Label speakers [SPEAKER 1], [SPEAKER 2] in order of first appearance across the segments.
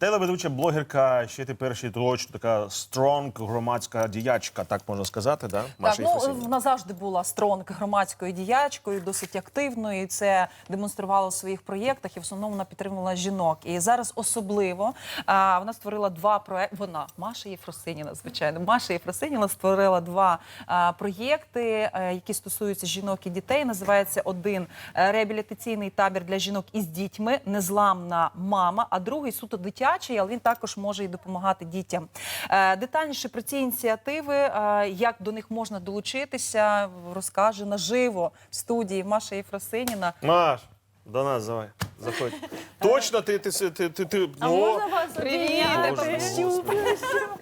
[SPEAKER 1] Телеведуча блогерка, ще тепер ще точно така стронг громадська діячка, так можна сказати, да?
[SPEAKER 2] Так, ну вона завжди була стронг громадською діячкою, досить активною. І це демонструвала у своїх проєктах. І в основному вона підтримувала жінок. І зараз особливо а, вона створила два проекти. Вона Маша Єфросиніна, звичайно. Маша Єфросиніна створила два а, проєкти, е, які стосуються жінок і дітей. Називається один е, реабілітаційний табір для жінок із дітьми, незламна мама. А другий суто дитячий, але він також може і допомагати дітям. Е, Детальніше про ці ініціативи, е, як до них можна долучитися, розкаже наживо в студії Маша Єфросиніна.
[SPEAKER 1] Маш, до нас давай, заходь. Точно ти, ти, ти, ти, ти,
[SPEAKER 3] А
[SPEAKER 1] ну,
[SPEAKER 3] можна вас
[SPEAKER 2] Привіт,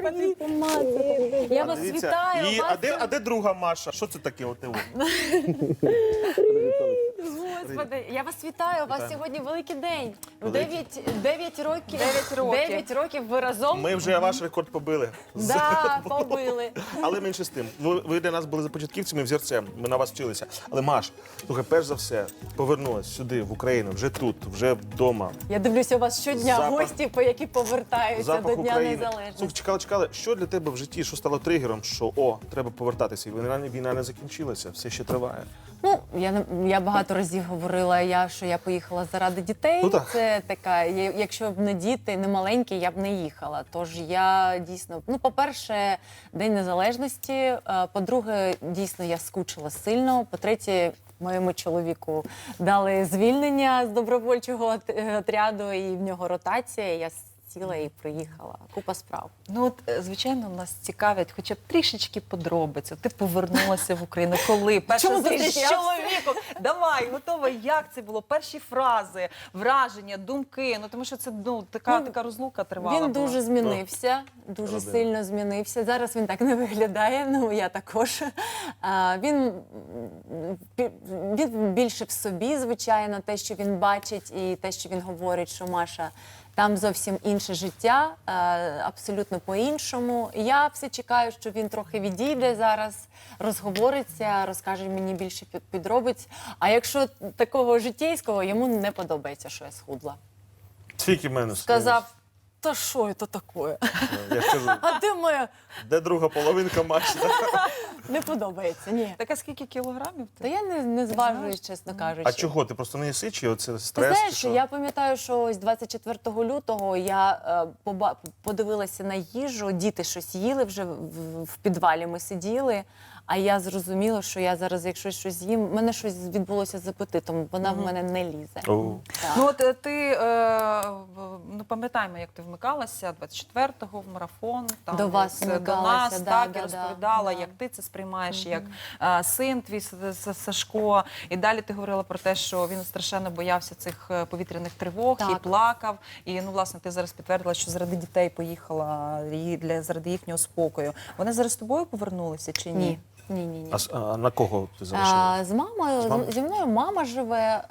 [SPEAKER 3] Привіт. Я вас
[SPEAKER 1] дивіться.
[SPEAKER 3] вітаю.
[SPEAKER 1] І,
[SPEAKER 3] вас
[SPEAKER 1] а, де, а де друга Маша? Що це таке? От,
[SPEAKER 3] Господи, я вас вітаю. У вас сьогодні великий день.
[SPEAKER 1] Великий.
[SPEAKER 3] Дев'ять дев'ять років.
[SPEAKER 2] Дев'ять років.
[SPEAKER 3] Дев'ять років ви разом.
[SPEAKER 1] Ми вже ваш рекорд побили.
[SPEAKER 3] Да, побили.
[SPEAKER 1] Але менше з тим, ви, ви для нас були започатківцями взірцем. Ми на вас вчилися. Але Маш, слухай, перш за все, повернулась сюди, в Україну, вже тут, вже вдома.
[SPEAKER 3] Я дивлюся, у вас щодня
[SPEAKER 1] Запах-
[SPEAKER 3] гості, по які повертаються
[SPEAKER 1] Запах
[SPEAKER 3] до Дня
[SPEAKER 1] України. Слухай,
[SPEAKER 3] Незалежності.
[SPEAKER 1] чекали, чекали. Що для тебе в житті? Що стало тригером? Що о, треба повертатися? І війна, війна не закінчилася, все ще триває.
[SPEAKER 3] Ну я не- я багато разів говорила, я що я поїхала заради дітей.
[SPEAKER 1] Ну, так.
[SPEAKER 3] Це така, якщо б не діти, не маленькі, я б не їхала. Тож я дійсно, ну, по-перше, День Незалежності. е, По-друге, дійсно я скучила сильно. По-третє, моєму чоловіку дали звільнення з добровольчого е, отряду, і в нього ротація. Я сіла і приїхала. Купа справ.
[SPEAKER 2] Ну от е, звичайно, нас цікавлять, хоча б трішечки подробиць. Ти повернулася в Україну. Коли перша зустріч з чоловіком? Давай, готова. Як це було? Перші фрази, враження, думки. Ну тому що це ну така
[SPEAKER 3] Ну,
[SPEAKER 2] така розлука тривала.
[SPEAKER 3] Він
[SPEAKER 2] була.
[SPEAKER 3] дуже змінився, дуже
[SPEAKER 1] Родина.
[SPEAKER 3] сильно змінився. Зараз він так не виглядає. Ну я також. А, він, він більше в собі, звичайно, те, що він бачить, і те, що він говорить, що Маша. Там зовсім інше життя, е, абсолютно по-іншому. Я все чекаю, що він трохи відійде зараз, розговориться, розкаже мені більше підробиць. А якщо такого життєйського, йому не подобається, що я схудла.
[SPEAKER 1] Тільки мене
[SPEAKER 3] Сказав, та що це таке?
[SPEAKER 1] Я ж кажу,
[SPEAKER 3] А де моя?
[SPEAKER 1] де друга половинка Маші?
[SPEAKER 3] Не подобається, ні.
[SPEAKER 2] Так а скільки кілограмів?
[SPEAKER 3] Та
[SPEAKER 2] ти?
[SPEAKER 3] я не, не зважуюсь, чесно кажучи.
[SPEAKER 1] А чого? Ти просто не їси, чи оце
[SPEAKER 3] Ти
[SPEAKER 1] стрес?
[SPEAKER 3] знаєш,
[SPEAKER 1] що?
[SPEAKER 3] я пам'ятаю, що ось 24 лютого я е, поба- подивилася на їжу, діти щось їли вже в, в підвалі. Ми сиділи. А я зрозуміла, що я зараз, якщо щось з'їм, в мене щось відбулося з апетитом, вона в мене не лізе.
[SPEAKER 1] О.
[SPEAKER 3] Так.
[SPEAKER 2] Ну от е, ти е, ну пам'ятаємо, як ти вмикалася 24-го в марафон. Там
[SPEAKER 3] До вас
[SPEAKER 2] ось, е, до
[SPEAKER 3] вмикалася,
[SPEAKER 2] нас
[SPEAKER 3] да,
[SPEAKER 2] так
[SPEAKER 3] да,
[SPEAKER 2] і
[SPEAKER 3] да,
[SPEAKER 2] розповідала,
[SPEAKER 3] да.
[SPEAKER 2] як ти це сприймаєш, як е, син твій С- С- Сашко. І далі ти говорила про те, що він страшенно боявся цих е, повітряних тривог і
[SPEAKER 3] Так.
[SPEAKER 2] плакав. І ну, власне, ти зараз підтвердила, що заради дітей поїхала і для заради їхнього спокою. Вони зараз з тобою повернулися чи ні?
[SPEAKER 3] Ні. Ні, ні, ні.
[SPEAKER 1] А, а на кого ти залишила?
[SPEAKER 3] А, з мамою
[SPEAKER 1] З мамою?
[SPEAKER 3] зі мною мама живе е,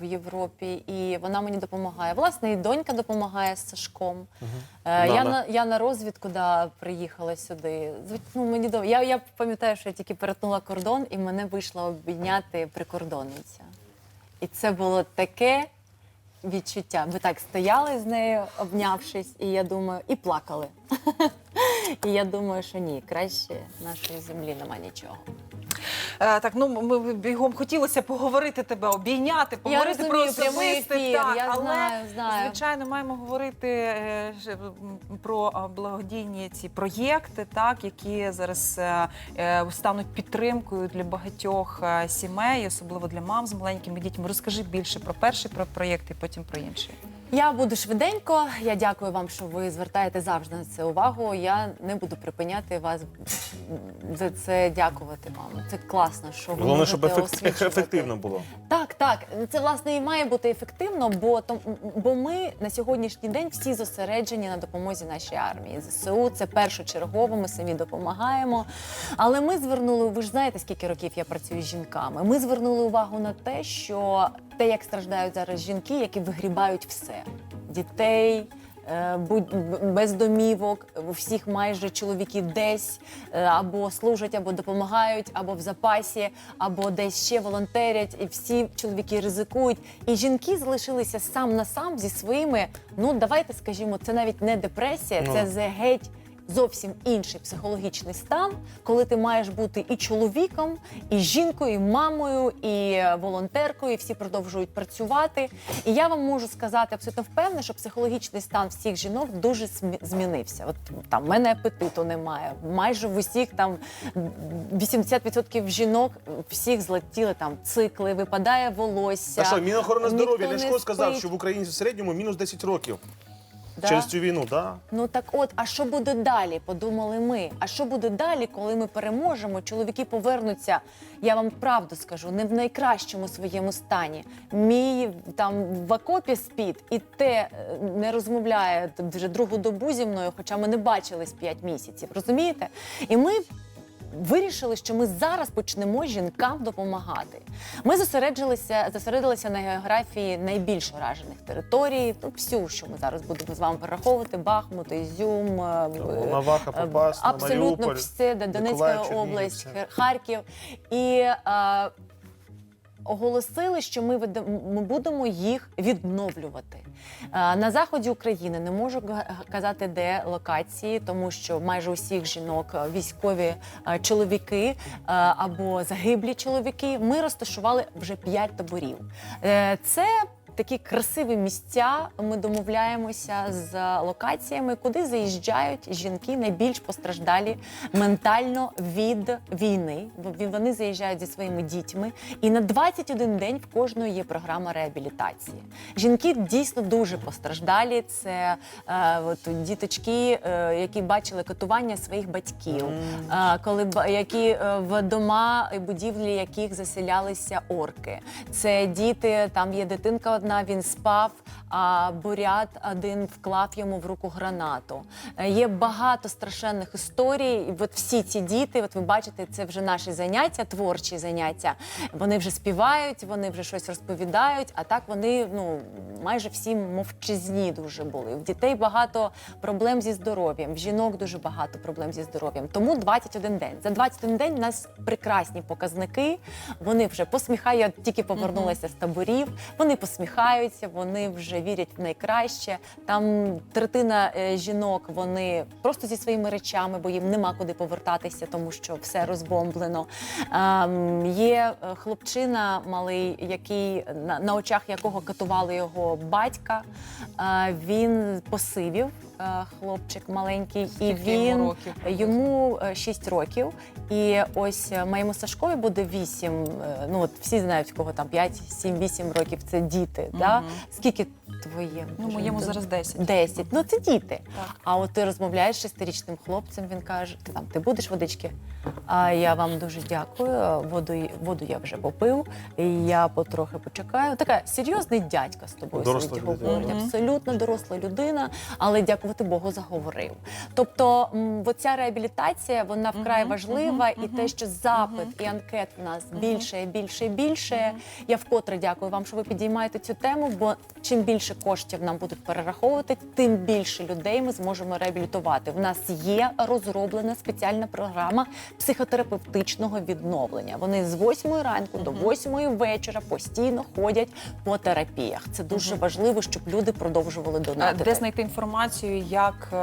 [SPEAKER 3] в Європі, і вона мені допомагає. Власне, і донька допомагає з Сашком. Е, я,
[SPEAKER 1] Нана.
[SPEAKER 3] на, я на розвідку да, приїхала сюди. Зв- Ну, мені до... я, я пам'ятаю, що я тільки перетнула кордон, і мене вийшла обійняти прикордонниця. І це було таке відчуття. Ми так стояли з нею, обнявшись, і я думаю, і плакали. І я думаю, що ні, краще нашої землі нема нічого.
[SPEAKER 2] Е, так, ну ми бігом хотілося поговорити тебе, обійняти, поговорити про
[SPEAKER 3] розумію, прямий
[SPEAKER 2] особисте. так,
[SPEAKER 3] я
[SPEAKER 2] але
[SPEAKER 3] знаю, знаю.
[SPEAKER 2] звичайно маємо говорити е, ж, м, про благодійні ці проєкти, так які зараз е, е, стануть підтримкою для багатьох е, сімей, особливо для мам з маленькими дітьми. Розкажи більше про перший про проєкт і потім про інший.
[SPEAKER 3] Я буду швиденько. Я дякую вам, що ви звертаєте завжди на це увагу. Я не буду припиняти вас за це дякувати вам. Це класно, що ви
[SPEAKER 1] Головне, щоб
[SPEAKER 3] можете
[SPEAKER 1] ефект-
[SPEAKER 3] освічувати.
[SPEAKER 1] ефективно було.
[SPEAKER 3] Так, так, це власне і має бути ефективно, бо том- бо ми на сьогоднішній день всі зосереджені на допомозі нашій армії. ЗСУ це першочергово. Ми самі допомагаємо. Але ми звернули, ви ж знаєте, скільки років я працюю з жінками. Ми звернули увагу на те, що те, як страждають зараз жінки, які вигрібають все дітей. Е, без домівок, у всіх майже чоловіки десь е, або служать, або допомагають, або в запасі, або десь ще волонтерять, і всі чоловіки ризикують. І жінки залишилися сам на сам зі своїми. Ну давайте скажімо, це навіть не депресія,
[SPEAKER 1] Ну.
[SPEAKER 3] це геть. Зовсім інший психологічний стан, коли ти маєш бути і чоловіком, і жінкою, і мамою, і е, волонтеркою, і всі продовжують працювати. І я вам можу сказати абсолютно впевнена, що психологічний стан всіх жінок дуже змінився. От там в мене апетиту немає. Майже в усіх там 80% жінок всіх злетіли там цикли, випадає волосся.
[SPEAKER 1] А що, Мінохорона здоров'я Ляшко сказав, що в Україні в середньому мінус 10 років
[SPEAKER 3] Да?
[SPEAKER 1] через цю війну, да?
[SPEAKER 3] Ну так от, а що буде далі? Подумали ми. А що буде далі, коли ми переможемо? Чоловіки повернуться. Я вам правду скажу, не в найкращому своєму стані. Мій там в окопі спід і те е, не розмовляє вже другу добу зі мною, хоча ми не бачились 5 місяців. Розумієте? І ми. Вирішили, що ми зараз почнемо жінкам допомагати. Ми зосередилися, зосередилися на географії найбільш вражених територій. Ну, всю, що ми зараз будемо з вами перераховувати: Бахмут, Ізюм, е, е,
[SPEAKER 1] Попасна,
[SPEAKER 3] абсолютно
[SPEAKER 1] Маріуполь,
[SPEAKER 3] все, де Донецька
[SPEAKER 1] Миколаїв,
[SPEAKER 3] область, Харків. І е, оголосили, що ми, ми будемо їх відновлювати. Е, на заході України не можу казати, де локації, тому що майже усіх жінок е, військові е, чоловіки або загиблі чоловіки. Ми розташували вже п'ять таборів. Це Такі красиві місця. Ми домовляємося з локаціями, куди заїжджають жінки найбільш постраждалі ментально від війни. Вони заїжджають зі своїми дітьми, і на 21 день в кожної є програма реабілітації. Жінки дійсно дуже постраждалі. Це е, от, діточки, е, які бачили катування своїх батьків, е, коли які е, в дома і будівлі, яких заселялися орки. Це діти, там є дитинка одна, він спав, а бурят один вклав йому в руку гранату. Е, Є багато страшенних історій. І от всі ці діти, от ви бачите, це вже наші заняття, творчі заняття. Вони вже співають, вони вже щось розповідають. А так вони ну майже всі мовчазні дуже були. В дітей багато проблем зі здоров'ям, в жінок дуже багато проблем зі здоров'ям. Тому 21 день. За 21 день у нас прекрасні показники. Вони вже посміхають. Я тільки повернулася з таборів. Вони посміхаються, вони вже вірять в найкраще. Там третина е, жінок вони просто зі своїми речами, бо їм нема куди повертатися, тому що все розбомблено. Ем, є е, хлопчина малий, який на, на очах якого катували його батька. Е, він посивів. Е, Хлопчик маленький, і
[SPEAKER 2] Скільки йому
[SPEAKER 3] він
[SPEAKER 2] років?
[SPEAKER 3] йому 6 років. І ось е, моєму Сашкові буде 8. Ну от всі знають, в кого там 5, 7, 8 років. Це діти. Да? Скільки твоє?
[SPEAKER 2] Ну, моєму зараз 10.
[SPEAKER 3] 10. Ну це діти.
[SPEAKER 2] Так.
[SPEAKER 3] А от ти розмовляєш з шестирічним хлопцем, він каже: ти там ти будеш водички? А я вам дуже дякую. Воду, воду я вже попив. І я потрохи почекаю. Така серйозний дядька з тобою сидить, говорить. Абсолютно доросла людина, але дякувати Богу, заговорив. Тобто, оця реабілітація вона вкрай важлива, і те, що запит і анкет в нас більше, більше, більше. Я вкотре дякую вам, що ви підіймаєте цю тему. Бо чим більше коштів нам будуть перераховувати, тим більше людей ми зможемо реабілітувати. В нас є розроблена спеціальна програма психотерапевтичного відновлення. Вони з 8 ранку до 8 вечора постійно ходять по терапіях. Це дуже важливо, щоб люди продовжували
[SPEAKER 2] Е,
[SPEAKER 3] донатити.
[SPEAKER 2] Де знайти інформацію, як, е,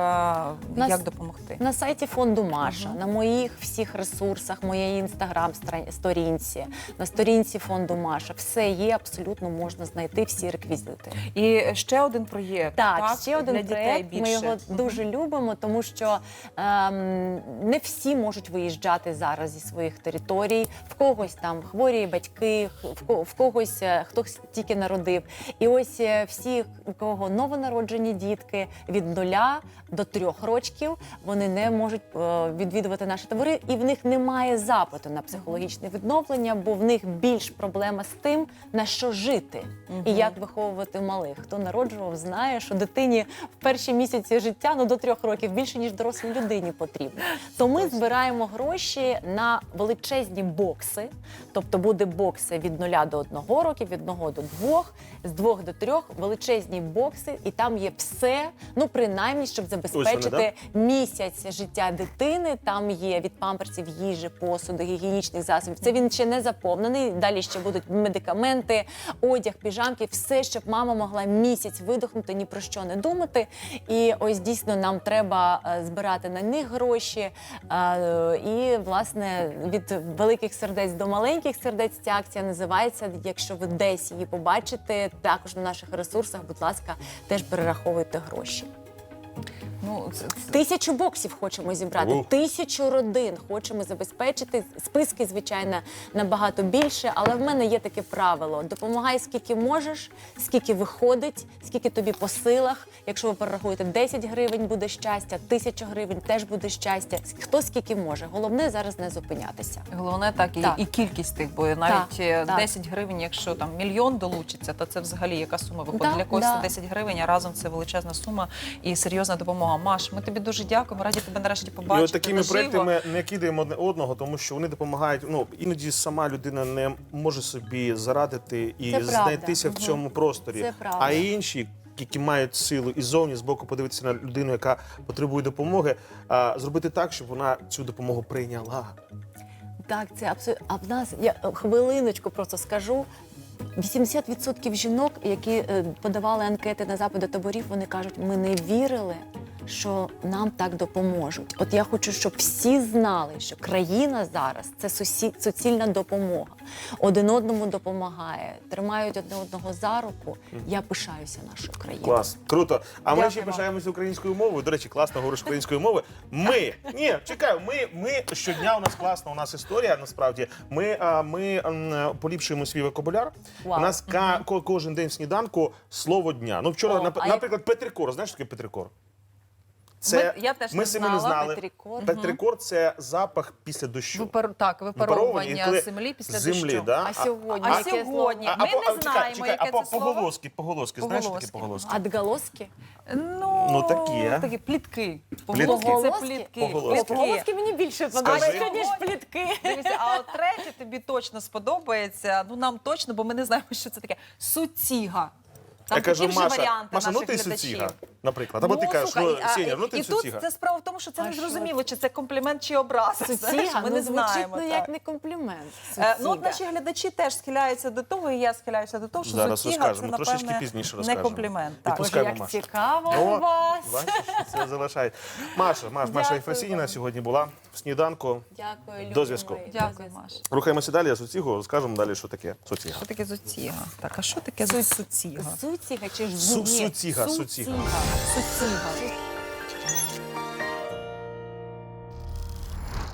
[SPEAKER 3] Нас-
[SPEAKER 2] як допомогти?
[SPEAKER 3] На сайті фонду Маша, на моїх всіх ресурсах, моєї інстаграм сторінці, на сторінці фонду Маша, все є абсолютно можна знайти всі реквізити.
[SPEAKER 2] І ще один проєкт.
[SPEAKER 3] Так, ще один
[SPEAKER 2] для дітей
[SPEAKER 3] проєкт. Ми його
[SPEAKER 2] Мгм.
[SPEAKER 3] дуже любимо, тому що ем, не всі можуть виїжджати зараз зі своїх територій. В когось там хворі батьки, в когось е, хтось тільки народив. І ось е, всі, у кого новонароджені дітки від 0 нуля до трьох рочків. Вони не можуть е, відвідувати наші табори, і в них немає запиту на психологічне відновлення, бо в них більш проблема з тим, на що жити і як виховувати малих. Хто народжував, знає, що дитині в перші місяці життя ну до трьох років більше ніж дорослій людині потрібно. То ми збираємо гроші на величезні бокси, тобто буде бокси від нуля до одного років, від одного до двох, з двох до трьох величезні бокси, і там є все, ну принаймні, щоб забезпечити місяць життя дитини. Там є від памперсів, їжі, посуду, гігієнічних засобів. Це він ще не заповнений. Далі ще будуть медикаменти, одяг, піжамки, все, щоб мама могла місяць видохнути, ні про що не думати. І ось дійсно нам треба е, збирати на них гроші. Е, І власне від великих сердець до маленьких сердець ця акція називається. Якщо ви десь її побачите, також на наших ресурсах, будь ласка, теж перераховуйте гроші.
[SPEAKER 2] Ну, це, це-
[SPEAKER 3] Тисячу боксів хочемо зібрати,
[SPEAKER 1] Ух.
[SPEAKER 3] тисячу родин хочемо забезпечити. Списки, звичайно, набагато більше, але в мене є таке правило: допомагай скільки можеш, скільки виходить, скільки тобі по силах. Якщо ви перерахуєте 10 гривень, буде щастя, тисяча гривень теж буде щастя. Хто скільки може. Головне зараз не зупинятися.
[SPEAKER 2] Головне так і,
[SPEAKER 3] Так.
[SPEAKER 2] і кількість тих, бо навіть е,
[SPEAKER 3] так.
[SPEAKER 2] 10 гривень, якщо там мільйон долучиться, то це взагалі яка сума виходить
[SPEAKER 3] Да,
[SPEAKER 2] для когось
[SPEAKER 3] да.
[SPEAKER 2] 10 гривень, а разом це величезна сума і серйозна допомога. Маш, ми тобі дуже дякуємо. Раді тебе нарешті
[SPEAKER 1] І от такими
[SPEAKER 2] наживо.
[SPEAKER 1] проектами не кидаємо одне одного, тому що вони допомагають. Ну іноді сама людина не може собі зарадити і
[SPEAKER 3] Це правда.
[SPEAKER 1] знайтися в
[SPEAKER 3] Мгм.
[SPEAKER 1] цьому просторі.
[SPEAKER 3] Це правда.
[SPEAKER 1] А інші, які мають силу і зовні з боку подивитися на людину, яка потребує допомоги, а, зробити так, щоб вона цю допомогу прийняла.
[SPEAKER 3] Так, це абсолютно. А в нас я е, хвилиночку просто скажу. 80% жінок, які е, подавали анкети на запит до таборів, вони кажуть, ми не вірили, що нам так допоможуть. От я хочу, щоб всі знали, що країна зараз це сусі- суцільна допомога. Один одному допомагає, тримають одне одного за руку. Я пишаюся нашою країною.
[SPEAKER 1] Клас, круто. А ми ще
[SPEAKER 2] Дякуємо.
[SPEAKER 1] пишаємося українською мовою. До речі, класно говориш українською мовою. Ми ні, чекаю. Ми, ми щодня у нас класна. У нас історія. Насправді, ми, а, ми м, поліпшуємо свій вокабуляр.
[SPEAKER 3] Вау.
[SPEAKER 1] У нас ка, ко- кожен день в сніданку слово дня. Ну вчора,
[SPEAKER 3] О,
[SPEAKER 1] нап-
[SPEAKER 3] а як-
[SPEAKER 1] наприклад, Петрикор. Знаєш, що таке Петрикор? Це
[SPEAKER 2] Ми- я теж
[SPEAKER 1] ми
[SPEAKER 2] не
[SPEAKER 1] самі не
[SPEAKER 2] знала.
[SPEAKER 1] знали.
[SPEAKER 3] Петрикор.
[SPEAKER 1] Петрикор це запах після дощу.
[SPEAKER 2] Випар... Так,
[SPEAKER 1] Випаровування,
[SPEAKER 2] випаровування
[SPEAKER 1] коли
[SPEAKER 2] землі після
[SPEAKER 1] землі,
[SPEAKER 2] дощу.
[SPEAKER 1] Да?
[SPEAKER 3] А сьогодні
[SPEAKER 2] А
[SPEAKER 3] яке
[SPEAKER 2] сьогодні?
[SPEAKER 3] слово?
[SPEAKER 2] Ми
[SPEAKER 1] по-
[SPEAKER 2] не
[SPEAKER 1] чекай,
[SPEAKER 2] знаємо,
[SPEAKER 1] чекай,
[SPEAKER 2] яке
[SPEAKER 1] а по,
[SPEAKER 2] це слово.
[SPEAKER 1] поголоски, поголоски. Знаєш, що таке
[SPEAKER 2] Поголоски.
[SPEAKER 1] поголоски?
[SPEAKER 3] Отголоски?
[SPEAKER 2] Ну,
[SPEAKER 1] Ну, такі, а?
[SPEAKER 2] такі плітки.
[SPEAKER 1] Плітки?
[SPEAKER 2] Поголоски це плітки.
[SPEAKER 1] Поголоски
[SPEAKER 3] мені більше подобаються, ніж плітки.
[SPEAKER 2] Дивіться, а от третє тобі точно сподобається. Ну нам точно, бо ми не знаємо, що це таке. Суціга. Там
[SPEAKER 1] Я кажу,
[SPEAKER 2] вже
[SPEAKER 1] Маша,
[SPEAKER 2] варіанти
[SPEAKER 1] Маша, ну ти суціга, наприклад. Або ти кажеш, ну, Сеня, ну
[SPEAKER 2] і
[SPEAKER 1] ти
[SPEAKER 2] тут
[SPEAKER 1] суціга.
[SPEAKER 2] це справа в тому, що це не зрозуміло, чи це комплімент чи знаєш,
[SPEAKER 3] Суціга,
[SPEAKER 2] Ми
[SPEAKER 3] ну
[SPEAKER 2] не
[SPEAKER 3] звучить
[SPEAKER 2] знаємо.
[SPEAKER 3] ну, як не комплімент.
[SPEAKER 2] Е, Ну, от наші глядачі теж схиляються до того, і я схиляюся до того, що
[SPEAKER 1] Зараз
[SPEAKER 2] суціга це,
[SPEAKER 1] розкажемо, трошечки
[SPEAKER 2] напевне,
[SPEAKER 1] пізніше
[SPEAKER 2] не комплімент. Так.
[SPEAKER 3] Боже, як
[SPEAKER 1] Машу.
[SPEAKER 3] цікаво у вас.
[SPEAKER 1] Бачиш, це залишає. Маша, Маш, Маша
[SPEAKER 3] вам.
[SPEAKER 1] сьогодні була в сніданку.
[SPEAKER 3] Дякую,
[SPEAKER 1] До зв'язку.
[SPEAKER 2] Дякую. Маша.
[SPEAKER 1] Рухаємося далі, я суцігу, розкажемо далі, що таке суціга.
[SPEAKER 2] Що таке суціга? Так, а що таке суціга?
[SPEAKER 3] Суціга чи ж
[SPEAKER 1] Су-
[SPEAKER 3] Ні,
[SPEAKER 1] суціга, суціга.
[SPEAKER 3] Суціга. Суціга.